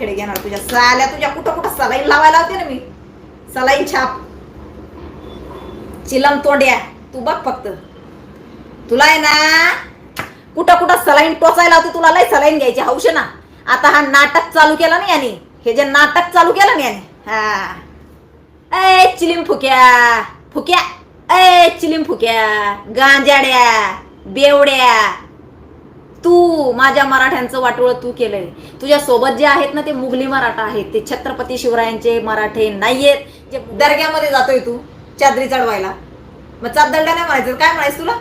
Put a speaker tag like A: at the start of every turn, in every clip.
A: कडे घेणार तुझ्या साल्या तुझ्या कुठं कुठं सलाईन लावायला होते ना मी. सलाईन छाप. चिलम तोंड्या. तू बघ फक्त. तुला आहे ना कुठं कुठं सलाईन टोचायला होती तुला लय सलाईन घ्यायची हौश ना. आता हा नाटक चालू केला ना याने. हे जे नाटक चालू केलं ना याने. हा. ए चिलीम फुक्या. फुक्या. ए चिलीम फुक्या. गांजाड्या. बेवड्या. तू माझ्या मराठ्यांचं वाटोळ तू केलंय. तुझ्या सोबत जे आहेत ना ते मुघली मराठा आहेत. ते छत्रपती शिवरायांचे मराठे नाहीयेत. जे दर्ग्यामध्ये जातोय तू चादरी चढवायला. मग चादरड्या नाही म्हणायचं काय म्हणायचं तुला?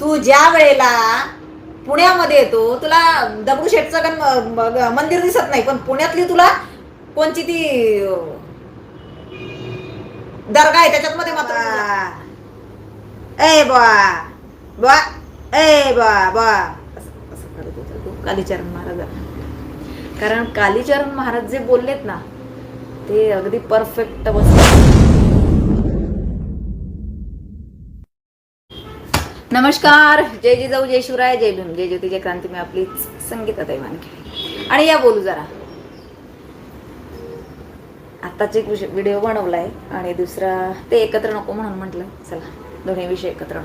A: तू ज्या वेळेला पुण्यामध्ये येतो तुला दगडूशेठचं गण मंदिर दिसत नाही पण पुण्यातली तुला कोणची ती दर्गा आहे त्याच्यात मध्ये मात्र ए बा बा ए बा बा असं असं करत होता तो कालीचरण महाराज. कारण कालीचरण महाराज जे बोललेत ना ते अगदी परफेक्ट बसले नमस्कार. जय जिजाऊ जय शिवराय जय भीम जय ज्योती जय क्रांती. मी आपली संगीताताई मानखे. आणि या बोलू जरा. आत्ताच एक विषय व्हिडिओ बनवलाय आणि दुसरा ते एकत्र नको म्हणून म्हटलं. चला दोन्ही विषय एकत्र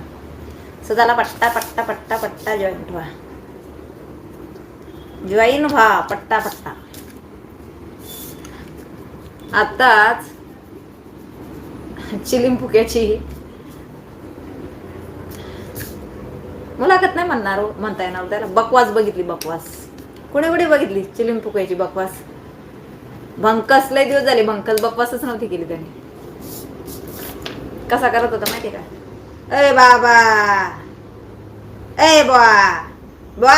A: सो झाला पट्टा पट्टा पट्टा पट्टा जॉईंट व्हा जॉईन व्हा पट्टा पट्टा. आत्ताच चिलिम फुक्याची मुलाखत नाही म्हणणार हो, म्हणता येणार हो त्याला. बकवास बघितली बकवास. कुणी कुठे बघितली चिलिम फुक्याची बकवास? भंकस लय दिवस झाले भंकस बकवासच नव्हती केली त्याने. कसा करत होता माहिती का? ए बाबा! ए बा बा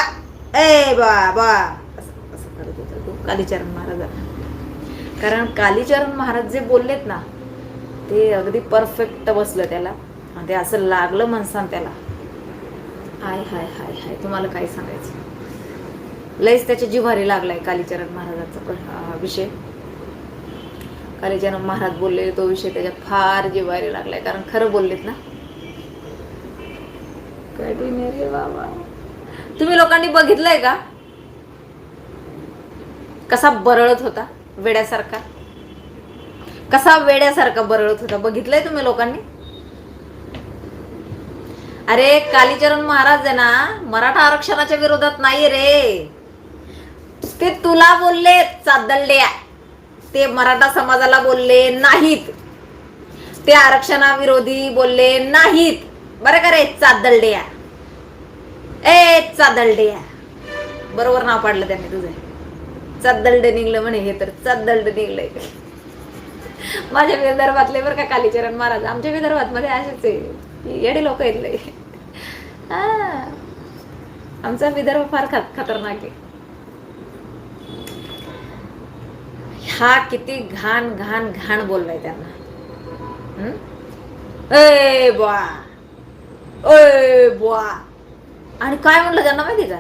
A: ए बा बा. असं असं करत होता तो. कालीचरण महाराज कारण कालीचरण महाराज जे बोललेत ना ते अगदी परफेक्ट बसलं त्याला. ते असं लागलं मनसान त्याला. हाय हाय हाय हाय. तुम्हाला काय सांगायचं? लयच त्याच्या जिव्हारी लागलाय कालीचरण महाराजाचा हा विषय. कालीचरण महाराज बोलले तो विषय त्याच्या फार जिव्हारी लागलाय. कारण खरं बोललेत ना. कधी रे बाबा? तुम्ही लोकांनी बघितलंय का? कसा बरळत होता वेड्यासारखा? कसा वेड्यासारखा बरळत होता? बघितलंय तुम्ही लोकांनी? अरे कालीचरण महाराज आहे ना मराठा आरक्षणाच्या विरोधात नाही रे. ते तुला बोलले चादल्ले ते मराठा समाजाला बोलले नाहीत. ते आरक्षणाविरोधी बोलले नाहीत. बरं का रे चादलड्या ए चादलड्या बरोबर नाव पाडलं त्यांनी तुझं. चादलड निघलं म्हणे हे तर चादलड निघलंय. माझ्या विदर्भातले बरं का कालीचरण महाराज आमच्या विदर्भात मध्ये असेच आहे. येडे लोक आहेत लय हा. आमचा विदर्भ फार खत खतरनाक आहे. हा किती घाण घाण घाण बोललाय त्यांना. ए बुवा. ए बुवा. आणि काय म्हणलं त्यांना माहिती का?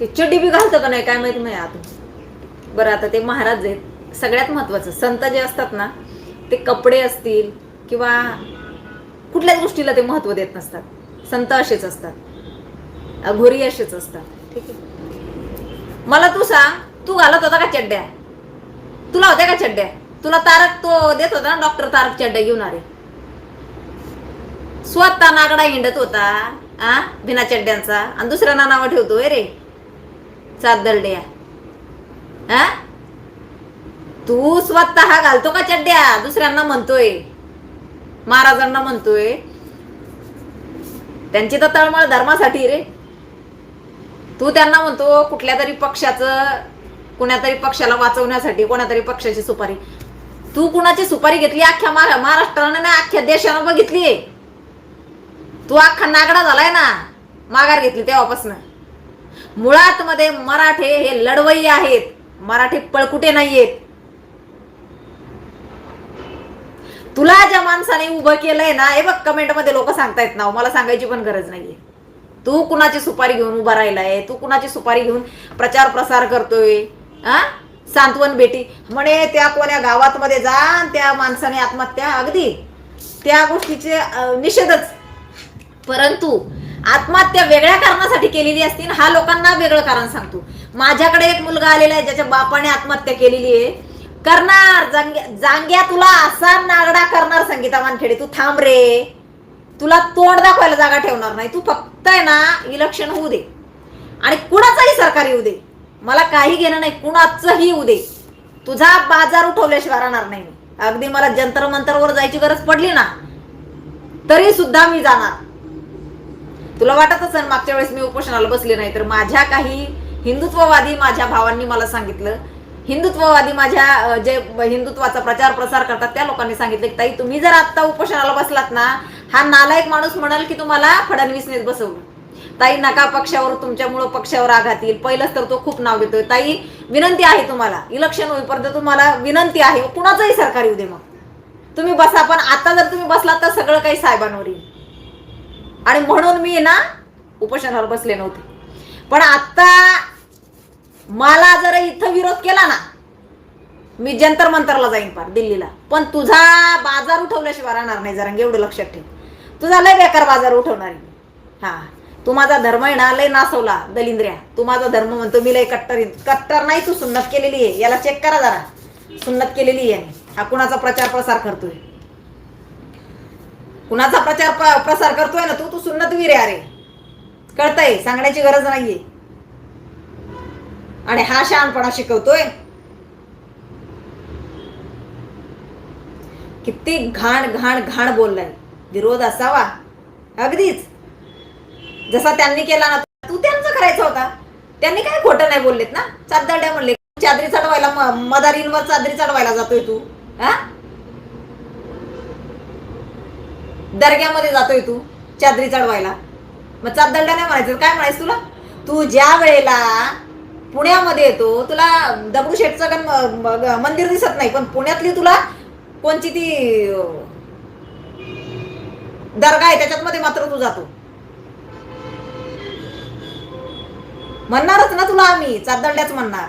A: ते चड्डी बी घालतं का नाही काय माहिती नाही आतून बरं आता ते महाराज आहेत. सगळ्यात महत्वाचं संत जे असतात ना ते कपडे असतील किंवा कुठल्याच गोष्टीला ते महत्त्व देत नसतात. संत असेच असतात. अघोरी असेच असतात. ठीक आहे. मला तू सांग तू घालत होता का चड्ड्या? तुला होत्या का चड्ड्या? तुला तारक तो देत होता ना डॉक्टर तारक चड्ड्या घेऊन आले. स्वतः नागडा हिंडत होता. आ? बिना चड्ड्यांचा. आणि दुसऱ्यांना नावं ठेवतोय रे. सात दलड्या हा तू स्वतः घालतो का चड्ड्या? दुसऱ्यांना म्हणतोय. महाराजांना म्हणतोय. त्यांची तर तळमळ धर्मासाठी रे. तू त्यांना म्हणतो कुठल्या तरी पक्षाचं कुणातरी पक्षाला वाचवण्यासाठी कोणातरी पक्षाची सुपारी. तू कुणाची सुपारी घेतली? अख्ख्या महाराष्ट्रानं ना अख्ख्या देशानं बघितली तू अख्खा नागडा झालाय ना माघार घेतली तेव्हापासून. मुळात मध्ये मराठे हे लढवई आहेत. मराठी पळकुटे नाहीयेत. तुला ज्या माणसाने उभं केलंय ना हे बघ कमेंटमध्ये लोक सांगतायत ना मला सांगायची पण गरज नाहीये. तू कुणाची सुपारी घेऊन उभा राहिलाय? तू कुणाची सुपारी घेऊन प्रचार प्रसार करतोय? हा सांत्वन बेटी. म्हणे त्या कोण्या गावात मध्ये जा त्या माणसाने आत्महत्या अगदी. त्या गोष्टीचे निषेधच. परंतु आत्महत्या वेगळ्या कारणासाठी केलेली असतील हा लोकांना वेगळं कारण सांगतो. माझ्याकडे एक मुलगा आलेला आहे ज्याच्या बापाने आत्महत्या केलेली आहे. करणार जांग्या जांग्या तुला असा नागडा करणार संगीता वानखेडे. तू थांब रे. तुला तोंड दाखवायला जागा ठेवणार नाही. तू फक्त आहे ना इलेक्शन होऊ दे. आणि कुणाचंही सरकार येऊ दे. मला काही घेणं नाही कुणाचंही येऊ दे. तुझा बाजार उठवल्याशिवाय राहणार नाही अगदी मला जंतर मंतरवर जायची गरज पडली ना तरी सुद्धा मी जाणार. तुला वाटत असेल मागच्या वेळेस मी उपोषणाला बसले नाही तर माझ्या काही हिंदुत्ववादी माझ्या भावांनी मला सांगितलं. हिंदुत्ववादी माझ्या जे हिंदुत्वाचा प्रचार प्रसार करतात त्या लोकांनी सांगितलं की ताई तुम्ही जर आता उपोषणाला बसलात ना हा नालायक माणूस म्हणाल की तुम्हाला फडणवीसनेच बसवलं. ताई नका पक्षावर तुमच्यामुळं पक्षावर आघात येईल. पहिलंच तर तो खूप नाव घेतोय ताई विनंती आहे तुम्हाला. इलेक्शन होईपर्यंत तुम्हाला विनंती आहे. कुणाचंही सरकार येऊ दे मग. तुम्ही बसा पण आता जर तुम्ही बसलात तर सगळं काही साहेबांवर येईल. आणि म्हणून मी ना उपोषणावर बसले नव्हते. पण आता मला जर इथं विरोध केला ना मी जंतर मंतरला जाईन पार दिल्लीला. पण तुझा बाजार उठवल्याशिवाय राहणार नाही जरा एवढं लक्षात ठेव. तुझा लय बेकार बाजार उठवणार आहे हा. तू माझा धर्म आहे ना लय नासवला दलिंद्र्या. तू माझा धर्म म्हणतो मी लय कट्टर कट्टर नाही तू सुन्नत केलेली आहे. याला चेक करा जरा. सुन्नत केलेली आहे हा कुणाचा प्रचार प्रसार करतोय? कुणाचा प्रचार प्र- प्रसार करतोय ना तू तू सुन्नत वीर आहे अरे. कळतंय सांगण्याची गरज नाहीये. आणि हा शहाणपणा शिकवतोय. किती घाण घाण घाण बोललाय. विरोध असावा. अगदीच. जसा त्यांनी केला ना तू त्यांचं करायचा होता. त्यांनी काय खोटं नाही बोललेत ना? चादरड्या म्हणले चादरी चढवायला मदारींवर चादरी चढवायला जातोय तू. हा? दर्ग्यामध्ये जातोय तू चादरी चढवायला. मग चादरड्या नाही म्हणायचं काय म्हणायचं तुला? तू ज्या वेळेला पुण्यामध्ये येतो तुला दगडूशेठचं गण मंदिर दिसत नाही पण पुण्यातली तुला कोणची ती दर्गा आहे त्याच्यात मध्ये मात्र तू जातो. म्हणणारच ना तुला आम्ही चादरड्याच म्हणणार.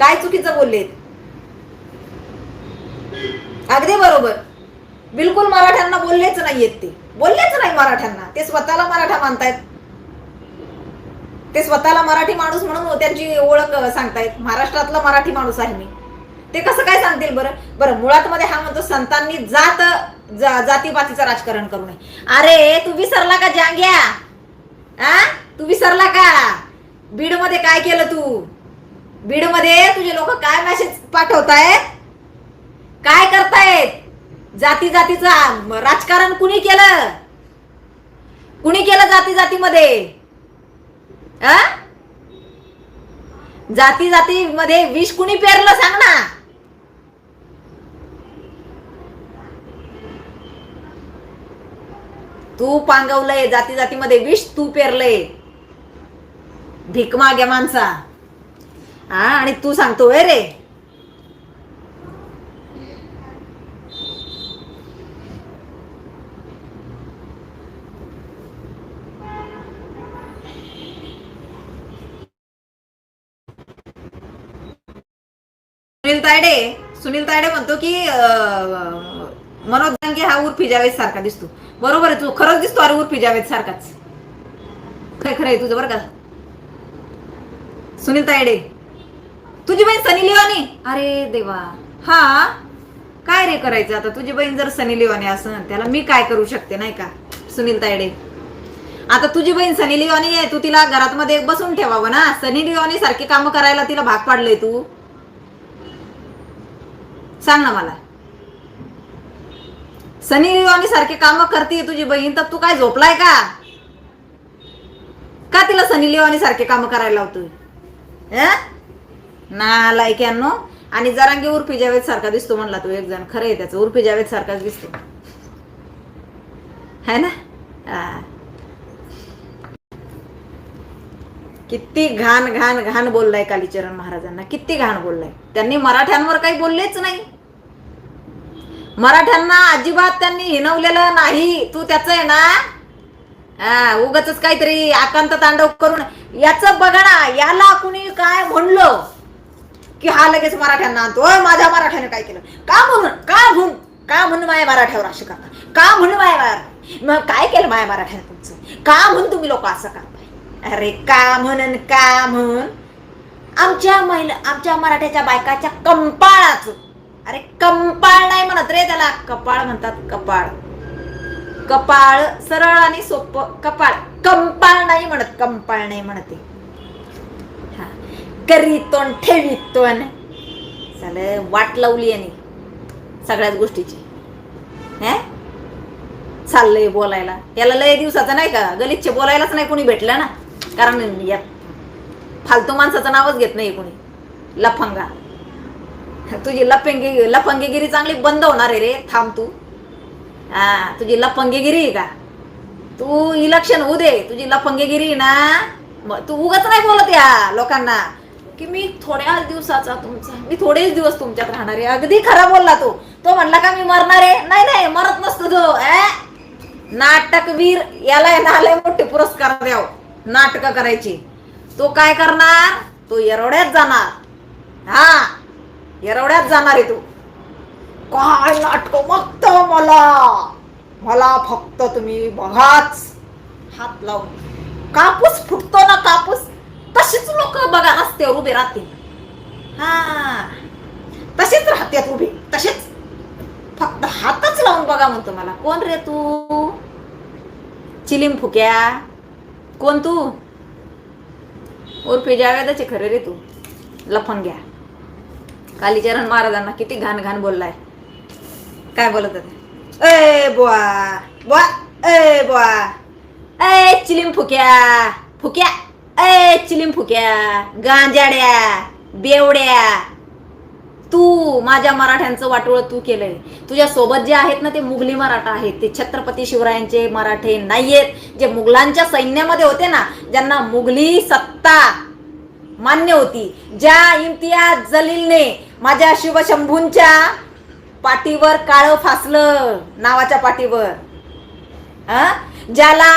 A: काय चुकीचं बोललेत? अगदी बरोबर. बिलकुल मराठ्यांना बोललेच नाहीयेत ते. बोललेच नाही मराठ्यांना. ते स्वतःला मराठा मानतायत. ते स्वतःला मराठी माणूस म्हणून त्यांची ओळख सांगतायत. महाराष्ट्रातला मराठी माणूस आहे मी. ते कसं काय सांगतील बरं? बरं मुळात मध्ये हा म्हणतो संतांनी जात जा- जातीपातीचं राजकारण करू नये. अरे तू विसरला का जांग्या? आ? तू विसरला का? बीडमध्ये काय केलं तू? बीडमध्ये तुझे लोक काय मेसेज पाठवतायत? काय करतायत? जाती जातीचं राजकारण कुणी केलं? कुणी केलं जाती जातीमध्ये? आ? जाती जाती मध्ये विष कुणी पेरलं सांग ना. तू पांगवलंय जाती जातीमध्ये विष तू पेरलंय. भीक माग्या माणसा. हा आणि तू सांगतोय रे. सुनील तायडे सुनील तायडे म्हणतो की मनोज दांगे हा उर्फी जावेद सारखा दिसतो. बरोबर आहे तू खरंच दिसतो अरे उर्फी जावेद सारखाच. खरं खरं आहे तुझं बरं का? सुनील तायडे तुझी बहीण सनी लिवानी अरे देवा. हा? काय रे करायचं आता? तुझी बहीण जर सनी लिवानी असं त्याला मी काय करू शकते नाही का? सुनील तायडे. आता तुझी बहीण सनी लिवानी आहे तू तिला घरात मध्ये बसून ठेवावं ना? सनी लिवानी सारखी कामं करायला तिला भाग पाडलंय तू. सांग ना मला. सनी लिओनी सारखे काम करते तुझी बहीण तर तू काय झोपलाय का? का तिला सनी लिओनी सारखे काम करायला लावतोय? ना लायक्यांनो आणि. जरांगी उर्फी जावेद सारखा दिसतो म्हणला तू एक जण. खरं आहे त्याचं. उर्फी जावेद सारखाच दिसतो. है ना हा. किती घाण घाण घाण बोललाय कालीचरण महाराजांना किती घाण बोललाय. त्यांनी मराठ्यांवर काही बोललेच नाही. मराठ्यांना अजिबात त्यांनी हिनवलेलं नाही. तू त्याच आहे ना हा उगाच काहीतरी आकांत तांडव करून याच बघा ना याला कुणी काय म्हणलं की हा लगेच मराठ्यांना आणतो. माझ्या मराठ्याने काय केलं? का म्हणून? का म्हणून? का म्हणून माझ्या मराठ्यावर असं करता? का म्हणून माझ्या मग काय केलं माझ्या मराठ्याने तुमचं? का म्हणून तुम्ही लोक असं करता? अरे का म्हणन का म्हण. आमच्या महिला आमच्या मराठ्याच्या बायकाच्या कंपाळाच. अरे कंपाळ नाही म्हणत रे त्याला. कपाळ म्हणतात कपाळ. कपाळ सरळ आणि सोपं. कपाळ. कंपाळ नाही म्हणत कंपाळ नाही म्हणत. करी हा. ठेवी तोंड चाल वाट लावली यांनी. सगळ्याच गोष्टीची. हे? चाललंय बोलायला. याला लय दिवसाचं नाही का? गलिच्छ बोलायलाच नाही कोणी भेटलं ना? कारण यात फालतू माणसाचं नावच घेत नाही कोणी. लफंगा. तुझी लफंगी लफंगीगिरी चांगली बंद होणार आहे रे थांब तू. हा तुझी लफंगीगिरी आहे का? तू इलेक्शन होऊ दे तुझी लफंगेगिरी आहे ना. मग तू उगाच नाही बोलत या लोकांना. की मी थोड्याच दिवसाचा तुमचा मी थोडेच दिवस तुमच्यात राहणार आहे. अगदी खरा बोलला तो. तो म्हणला का मी मरणार आहे? नाही नाही मरत नसतो तो ए नाटकवीर याला ना मोठे पुरस्कार द्यावं. नाटक करायची. तो काय करणार? तो येरवड्यात जाणार. हा येरवड्यात जाणार आहे तू. काय नाटक फक्त मला. मला फक्त तुम्ही बघाच. हात लावून. कापूस फुटतो ना कापूस? तशीच लोक बघा रस्त्यावर उभे राहतील. हा तसेच राहतात उभे. तसेच. फक्त हातच लावून बघा म्हणतो मला. कोण रे तू? चिलिम फुक्या? कोण तू? उर्फी जावेदाचे खरे रे तू. लफंग्या कालीचरण महाराजांना किती घाण घाण बोललाय. काय बोलत होते? ए बुवा. बुवा. ए बुवा. ए चिलिम फुक्या. फुक्या. ए चिलीम फुक्या. गांजाड्या. बेवड्या. तू माझ्या मराठ्यांचं वाटोळ तू केलंय. तुझ्या सोबत जे आहेत ना ते मुघली मराठा आहेत. ते छत्रपती शिवरायांचे मराठे नाहीयेत. जे मुघलांच्या सैन्यामध्ये होते ना ज्यांना मुघली सत्ता मान्य होती. ज्या इम्तियाज जलीलने माझ्या शिवशंभूंच्या पाठीवर काळं फासलं नावाच्या पाठीवर. हा? ज्याला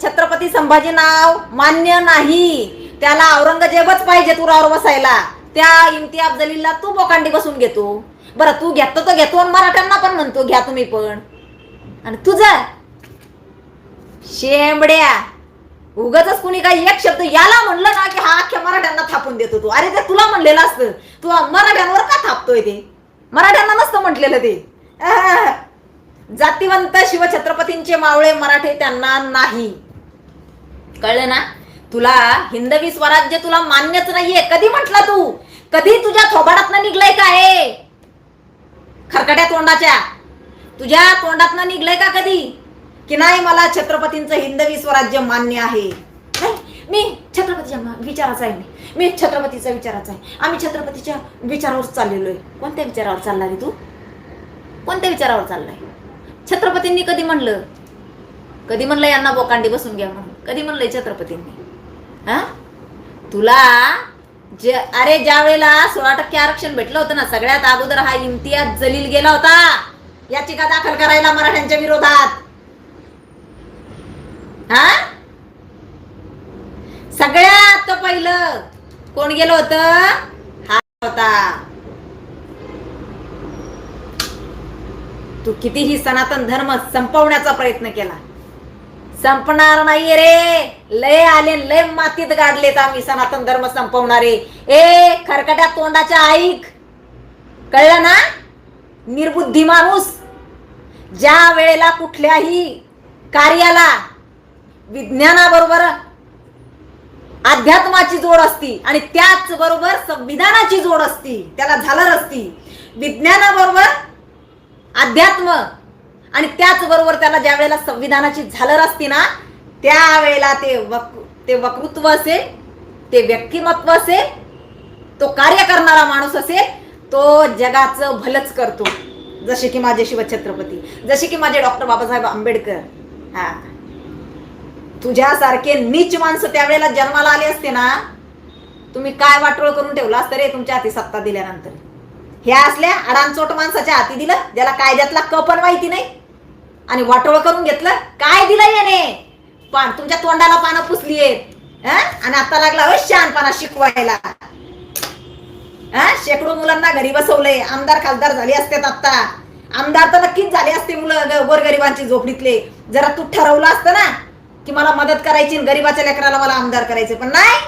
A: छत्रपती संभाजी नाव मान्य नाही त्याला औरंगजेबच पाहिजे तुरावर बसायला. त्या इम्तिया जलीलला तू बोकांडी बसून घेतो. बरं तू घेतो तो घेतो आणि मराठ्यांना पण म्हणतो घ्या तुम्ही पण. आणि तुझं शेंबड्या. उगाच कुणी काही एक शब्द याला म्हणलं ना की हा अख्ख्या मराठ्यांना थापून देतो तू. अरे ते तुला म्हणलेलं असतं. तू मराठ्यांवर का थापतोय ते? मराठ्यांना नसतं म्हटलेलं ते. जातीवंत शिवछत्रपतींचे मावळे मराठे त्यांना नाही. कळलं ना? तुला हिंदवी स्वराज्य तुला मान्यच नाहीये. कधी म्हटला तू? कधी तुझ्या थोबाडातनं निघलंय का हे? खरकट्या तोंडाच्या. तुझ्या तोंडातनं निघलंय का कधी? की नाही मला छत्रपतींचं हिंदवी स्वराज्य मान्य आहे? मी छत्रपतीच्या विचाराचा आहे मी. मी छत्रपतीचा विचाराचा आहे. आम्ही छत्रपतीच्या विचारावर चाललेलो आहे. कोणत्या विचारावर चालला रे तू? कोणत्या विचारावर चाललाय? छत्रपतींनी कधी म्हणलं? कधी म्हणलं यांना बोकांडी बसून घ्या म्हणून? कधी म्हणलंय छत्रपतींनी? हा? तुला जे अरे ज्या वेळेला सोळा टक्के आरक्षण भेटलं होतं ना सगळ्यात अगोदर हा इम्तियाज जलील गेला होता. याचिका दाखल करायला मराठ्यांच्या विरोधात. हा? सगळ्यात पहिलं कोण गेलं होतं? हा होता. तू कितीही सनातन धर्म संपवण्याचा प्रयत्न केला. संपणार नाही रे. लय आले लय मातीत गाडलेत आम्ही सनातन धर्म संपवणारे. ए खरकट्या तोंडाच्या ऐक. कळलं ना? निर्बुद्धी माणूस. ज्या वेळेला कुठल्याही कार्याला विज्ञानाबरोबर अध्यात्माची जोड असती आणि त्याच बरोबर संविधानाची जोड असती त्याला झालर असती विज्ञानाबरोबर अध्यात्म आणि त्याचबरोबर त्याला ज्या वेळेला संविधानाची झालर असती ना त्यावेळेला ते वक ते वक्तृत्व असेल ते व्यक्तिमत्व असेल तो कार्य करणारा माणूस असेल तो जगाचं भलच करतो. जसे की माझे शिवछत्रपती जसे की माझे डॉक्टर बाबासाहेब आंबेडकर. हा. तुझ्यासारखे नीच माणसं त्यावेळेला जन्माला आले असते ना तुम्ही काय वाटोळ करून ठेवलास असतं रे तुमच्या हाती सत्ता दिल्यानंतर? ह्या असल्या अडाणचोट माणसाच्या हाती दिलं ज्याला कायद्यातला क पण माहिती नाही. आणि वाटोळ करून घेतलं. काय दिलं याने? पान तुमच्या तोंडाला पानं पुसली आहेत आणि आता लागला होय शहाणपणा शिकवायला. हा? शेकडो मुलांना घरी बसवलंय. आमदार खासदार झाले असते आता आमदार तर नक्कीच झाले असते मुलं गोरगरिबांची झोपडीतले. जरा तू ठरवलं असतं ना की मला मदत करायची गरीबाच्या लेकराला मला आमदार करायचे. पण नाही.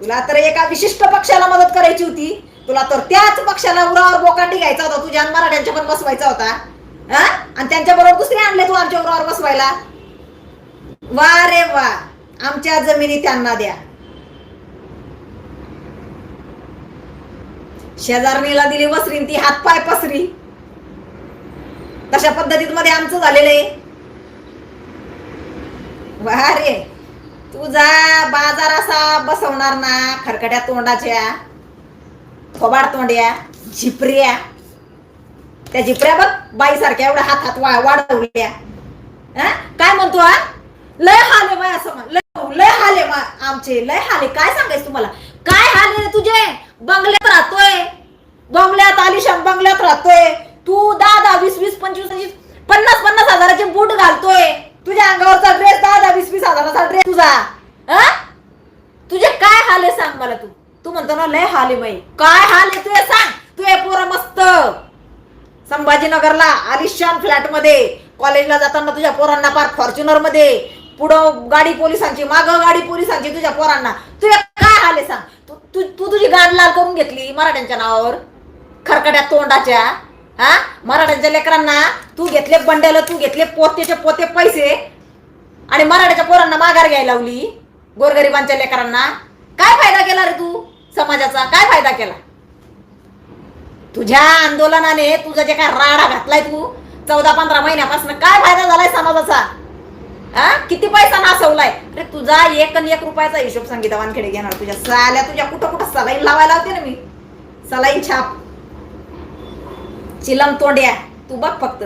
A: तुला तर एका विशिष्ट पक्षाला मदत करायची होती. तुला तर त्याच पक्षाला उरावर बोकांडी घ्यायचा होता. तुझ्या आणि मराठ्यांच्या पण बसवायचा होता. आणि त्यांच्या बरोबर दुसरे आणले तू आमच्या बरोबर बसवायला? वा रे वा. आमच्या जमिनी त्यांना द्या. शेजारणीला दिली वसरीन ती हातपाय पसरी. तशा पद्धतीत मध्ये आमचं झालेलं आहे. वा रे. तुझा बाजार असा बसवणार ना खरकट्या तोंडाच्या थोबाड तोंड्या झिपऱ्या. त्या झिपऱ्या बघ बाई सारख्या एवढ्या हात हात वाढवल्या. हा? काय म्हणतो हा? लय हाले बाय असं म्हण. लय लय हाले मा- आमचे. लय हाले काय सांगायचं तुम्हाला? काय हाले रे तुझे? बंगल्यात राहतोय. बंगल्यात आलिशान बंगल्यात राहतोय. तू दहा दहा वीस वीस पंचवीस पंचवीस पन्नास पन्नास हजाराचे बूट घालतोय. तुझ्या अंगावरचा ड्रेस दहा दहा वीस वीस हजाराचा ड्रेस तुझा. हा? तुझे काय हाल आहे सांग मला तू. तू म्हणतो ना लय हाल आहे काय हाल आहे तुझे सांग. तू पोरं मस्त. संभाजीनगरला आलिशान फ्लॅटमध्ये कॉलेजला जाताना तुझ्या पोरांना पार फॉर्च्युनरमध्ये पुढं गाडी पोलिसांची मागं गाडी पोलिसांची तुझ्या पोरांना. तुझ्या काय आले सांग? तू तू तू तुझी गाड लाल करून घेतली मराठ्यांच्या नावावर? खरकट्या तोंडाच्या हा? मराठ्यांच्या लेकरांना तू घेतले बंड्याला तू घेतले पोतेचे पोते पैसे आणि मराठ्याच्या पोरांना माघार घ्यायला लावली गोरगरिबांच्या लेकरांना. काय फायदा केला रे तू समाजाचा? काय फायदा केला? तुझ्या आंदोलनाने तुझा जे काय राडा घातलाय तू चौदा पंधरा महिन्यापासून काय फायदा झालाय समाजाचा? हा? किती पैसा नासवलाय? अरे तुझा एक आणि एक रुपयाचा हिशोब संगीता वानखेडे घेणार. तुझ्या साल्या तुझ्या कुठं कुठं सलाईन लावायला होते ना मी? सलाईन छाप. चिलम तोंड्या. तू बघ फक्त.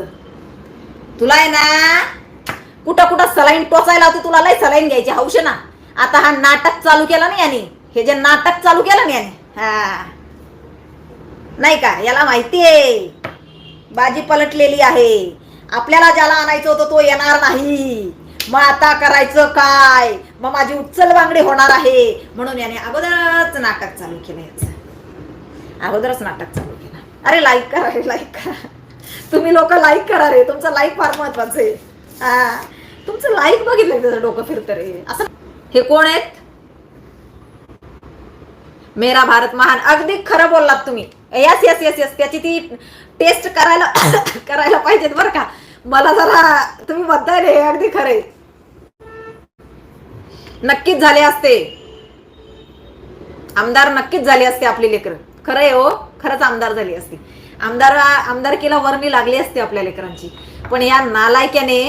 A: तुला आहे ना कुठं कुठं सलाईन टोचायला होती तुला लय सलाईन घ्यायची हौश ना? आता हा नाटक चालू केला ना याने. हे जे नाटक चालू केलं ना याने. हा. नाही का? याला माहितीये बाजी पलटलेली आहे. आपल्याला ज्याला आणायचं होतं तो येणार नाही. मग आता करायचं काय? मग माझी उच्चल बांगडी होणार आहे. म्हणून याने अगोदरच नाटक चालू केलं याचं अगोदरच नाटक चालू केलं. अरे लाईक करा रे लाईक करा. तुम्ही लोक लाईक करा रे. तुमचं लाईक फार महत्वाचं आहे. हा. तुमचं लाईक बघितलं त्याचं डोकं फिरतं रे? असं हे कोण आहेत? मेरा भारत महान. अगदी खरं बोललात तुम्ही. यस यस यस यस त्याची ती टेस्ट करायला करायला पाहिजेत बरं का. मला जरा तुम्ही बद्दल हे अगदी खरे नक्कीच झाले असते. आमदार नक्कीच झाले असते आपली लेकर. खरं आहे हो खरंच आमदार झाली असती. आमदार आमदारकीला वर्णी लागली असते आपल्या लेकरांची. पण या नालायक्याने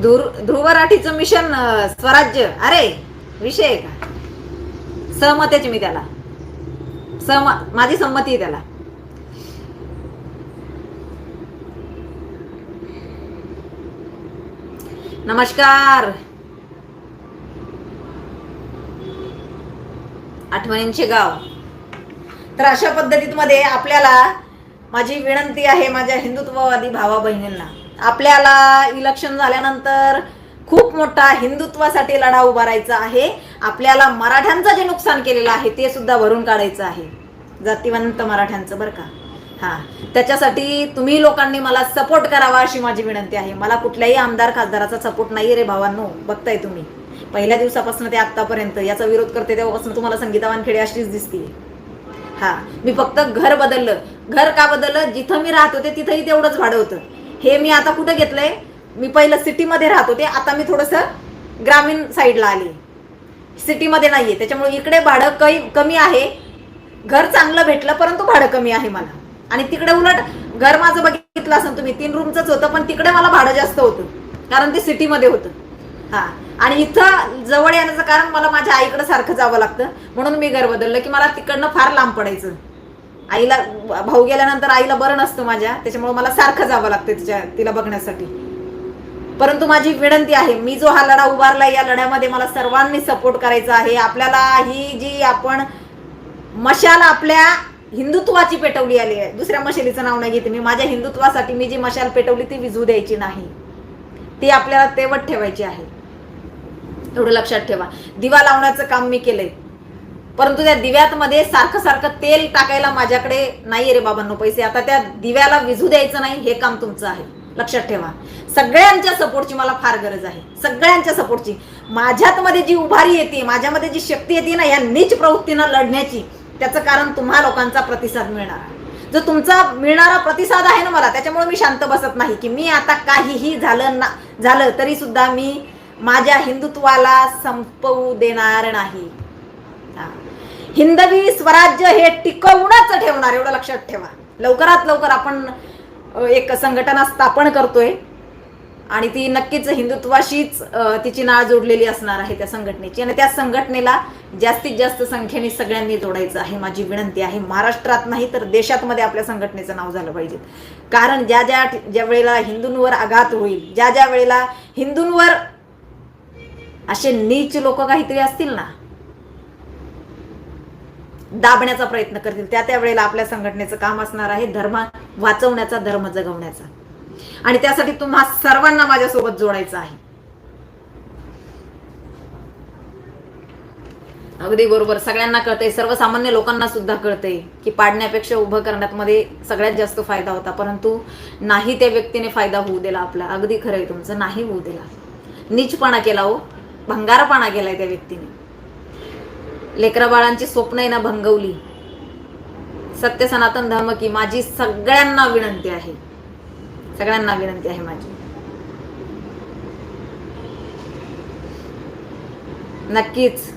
A: ध्रुव ध्रुवराठीचं मिशन स्वराज्य. अरे विषय आहे का? सहमत आहे मी त्याला. सहम माझी संमती आहे त्याला. नमस्कार. आठवणींचे गाव. तर अशा पद्धतीमध्ये आपल्याला माझी विनंती आहे माझ्या हिंदुत्ववादी भावा बहिणींना आपल्याला इलेक्शन झाल्यानंतर खूप मोठा हिंदुत्वासाठी लढा उभारायचा आहे. आपल्याला मराठ्यांचं जे नुकसान केलेलं आहे ते सुद्धा भरून काढायचं आहे. जातीवंत मराठ्यांचं बरं का? हा. त्याच्यासाठी तुम्ही लोकांनी मला सपोर्ट करावा अशी माझी विनंती आहे. मला कुठल्याही आमदार खासदाराचा सपोर्ट नाही रे भावांनो. बघताय तुम्ही. पहिल्या दिवसापासून ते आतापर्यंत याचा विरोध करते तेव्हापासून तुम्हाला संगीता वानखेडे अशीच दिसते हा. मी फक्त घर बदललं. घर का बदललं? जिथं मी राहत होते तिथंही तेवढंच भाडं होतं. हे मी आता कुठं घेतलंय? मी पहिलं सिटीमध्ये राहत होते आता मी थोडंसं ग्रामीण साईडला आली. सिटीमध्ये नाहीये त्याच्यामुळे इकडे भाडं काही कमी आहे. घर चांगलं भेटलं परंतु भाडं कमी आहे मला. आणि तिकडे उलट घर माझं बघितलं असेल तुम्ही तीन रूमचंच होतं पण तिकडे मला भाडं जास्त होतं कारण ते सिटीमध्ये होतं. हा आणि इथं जवळ येण्याचं कारण मला माझ्या आईकडे सारखं जावं लागतं म्हणून मी घर बदललं की मला तिकडनं फार लांब पडायचं. आईला भाऊ गेल्यानंतर आईला बरं नसतं माझ्या त्याच्यामुळे मला सारखं जावं लागतं तिच्या तिला बघण्यासाठी. परंतु माझी विनंती आहे मी जो हा लढा उभारला या लढ्यामध्ये मला सर्वांनी सपोर्ट करायचा आहे. आपल्याला ही जी आपण मशाल आपल्या हिंदुत्वाची पेटवली आली आहे. दुसऱ्या मशालीचं नाव नाही घेते मी. माझ्या हिंदुत्वासाठी मी जी मशाल पेटवली ती विझू द्यायची नाही. ती आपल्याला तेवट ठेवायची आहे. एवढं लक्षात ठेवा. दिवा लावण्याचं काम मी केलंय. परंतु त्या दिव्यात मध्ये सारखं सारखं तेल टाकायला माझ्याकडे नाही रे बाबांनो पैसे. आता त्या दिव्याला विझू द्यायचं नाही हे काम तुमचं आहे. लक्षात ठेवा. सगळ्यांच्या सपोर्टची मला फार गरज आहे. सगळ्यांच्या सपोर्टची. माझ्यात मध्ये जी उभारी येते माझ्यामध्ये जी शक्ती येते ना या नीच प्रवृत्तीनं लढण्याची त्याचं कारण तुम्हा लोकांचा प्रतिसाद मिळणार आहे. जो तुमचा मिळणारा प्रतिसाद आहे ना मला त्याच्यामुळे मी शांत बसत नाही की मी आता काहीही झालं ना झालं तरी सुद्धा मी माझ्या हिंदुत्वाला संपवू देणार नाही. हिंदवी स्वराज्य हे टिकवूनच ठेवणार एवढं लक्षात ठेवा. लवकरात लवकर आपण एक संघटना स्थापन करतोय. आणि ती नक्कीच हिंदुत्वाशीच तिची नाळ जोडलेली असणार आहे त्या संघटनेची. आणि त्या संघटनेला जास्तीत जास्त संख्येने सगळ्यांनी जोडायचं आहे माझी विनंती आहे. महाराष्ट्रात नाही तर देशात मध्ये आपल्या संघटनेचं नाव झालं पाहिजे. कारण ज्या ज्या ज्या वेळेला हिंदूंवर आघात होईल ज्या ज्या वेळेला हिंदूंवर असे नीच लोक काहीतरी असतील ना दाबण्याचा प्रयत्न करतील त्या त्या वेळेला आपल्या संघटनेचं काम असणार आहे धर्म वाचवण्याचा धर्म जगवण्याचा. आणि त्यासाठी तुम्हा सर्वांना माझ्यासोबत जोडायचं आहे. अगदी बरोबर. सगळ्यांना कळतंय. सर्वसामान्य लोकांना सुद्धा कळतंय की पाडण्यापेक्षा उभं करण्यात मध्ये सगळ्यात जास्त फायदा होता. परंतु नाही त्या व्यक्तीने फायदा होऊ दिला आपला. अगदी खरं आहे तुमचं. नाही होऊ दिला. नीचपणा केला हो. भंगारपणा केलाय त्या व्यक्तीने. लेकरा बाळांची स्वप्न आहे ना भंगवली. सत्य सनातन धर्म की माझी सगळ्यांना विनंती आहे. सगळ्यांना विनंती आहे माझी. नक्कीच.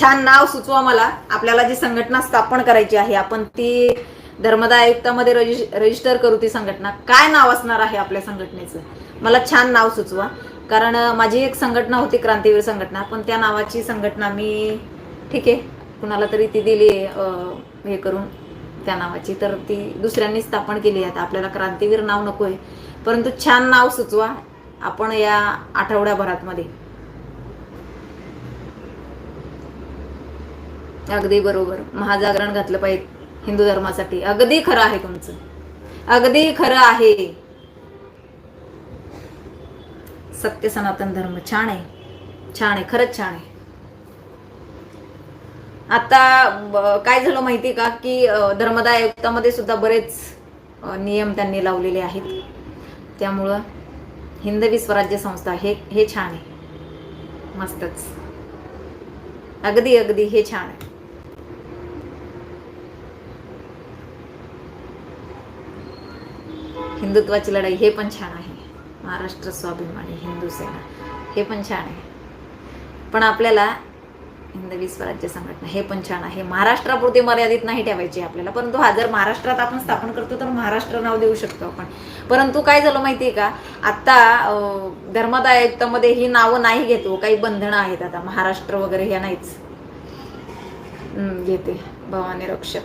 A: छान नाव सुचवा मला. आपल्याला जी संघटना स्थापन करायची आहे आपण ती धर्मदा आयुक्तामध्ये रजिश- रजिस्टर करू ती संघटना. काय नाव असणार आहे आपल्या संघटनेचं? मला छान नाव सुचवा. कारण माझी एक संघटना होती क्रांतीवीर संघटना. पण त्या नावाची संघटना मी ठीक आहे कुणाला तरी ती दिली अं, हे करून. त्या नावाची. तर ती दुसऱ्यांनी स्थापन केली आहे. आपल्याला क्रांतीवीर नाव नको आहे परंतु छान नाव सुचवा आपण या आठवड्याभरात मध्ये अगदी बरोबर. महाजागरण घातलं पाहिजे हिंदू धर्मासाठी. अगदी खरं आहे तुमचं. अगदी खरं आहे. सत्य सनातन धर्म छान आहे. छान आहे. खरंच छान आहे. आता काय झालं माहिती का की धर्मदाय आयुक्तामध्ये सुद्धा बरेच नियम त्यांनी लावलेले आहेत. त्यामुळं हिंदवी स्वराज्य संस्था हे हे छान आहे. मस्तच. अगदी अगदी हे छान आहे. हिंदुत्वाची लढाई हे पण छान आहे. महाराष्ट्र स्वाभिमानी हिंदू सेना हे पण छान आहे. पण आपल्याला हिंदवी स्वराज्य संघटना हे पण छान आहे. महाराष्ट्रापुरते मर्यादित नाही ठेवायची आपल्याला. परंतु हा जर महाराष्ट्रात आपण स्थापन करतो तर महाराष्ट्र नाव देऊ शकतो आपण. परंतु काय झालं माहितीये का? आता अं, धर्मदाय आयुक्तामध्ये ही नावं नाही घेतो हो. काही बंधनं आहेत आता. महाराष्ट्र वगैरे ह्या नाहीच. घेते. भवानी रक्षक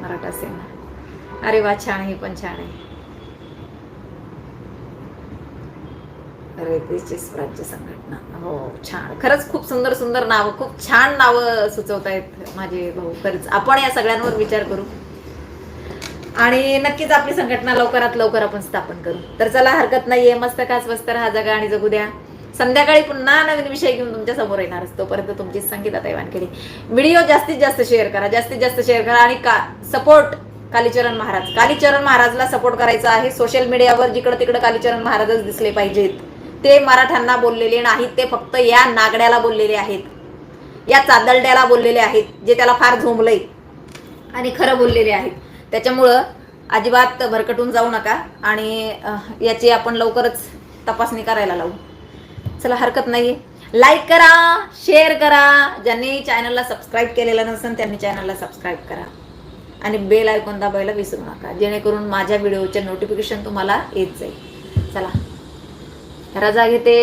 A: मराठा सेना. अरे वा छान ही पण छान आहे. रेतीची स्वराज्य संघटना. हो छान. खरंच खूप सुंदर सुंदर नावं खूप छान नावं सुचवत आहेत माझे भाऊ. खरंच आपण या सगळ्यांवर विचार करू. आणि नक्कीच आपली संघटना लवकरात लवकर आपण स्थापन करू. तर चला हरकत नाहीये. मस्त का स्वस्त राहा जगा आणि जगू द्या. संध्याकाळी पुन्हा नवीन विषय घेऊन तुमच्यासमोर येणार असतो. तोपर्यंत तुमची संगीता तैवानकडे व्हिडिओ जास्तीत जास्त शेअर करा. जास्तीत जास्त शेअर करा आणि का सपोर्ट कालीचरण महाराज. कालीचरण महाराजला सपोर्ट करायचा आहे. सोशल मीडियावर जिकडं तिकडं कालीचरण महाराजच दिसले पाहिजेत. ते मराठ्यांना बोललेले नाहीत ते फक्त या नागड्याला बोललेले आहेत. या चादलड्याला बोललेले आहेत जे त्याला फार झोंबलंय आणि खरं बोललेले आहेत. त्याच्यामुळं अजिबात भरकटून जाऊ नका आणि याची आपण लवकरच तपासणी करायला लावू. चला हरकत नाही लाईक करा शेअर करा. ज्यांनी चॅनलला सबस्क्राईब केलेलं नसेल त्यांनी चॅनलला सबस्क्राईब करा. आणि बेल आयकॉन दाबायला विसरू नका. जेणेकरून माझ्या व्हिडिओचे नोटिफिकेशन तुम्हाला येत जाईल. चला. रजा घेते.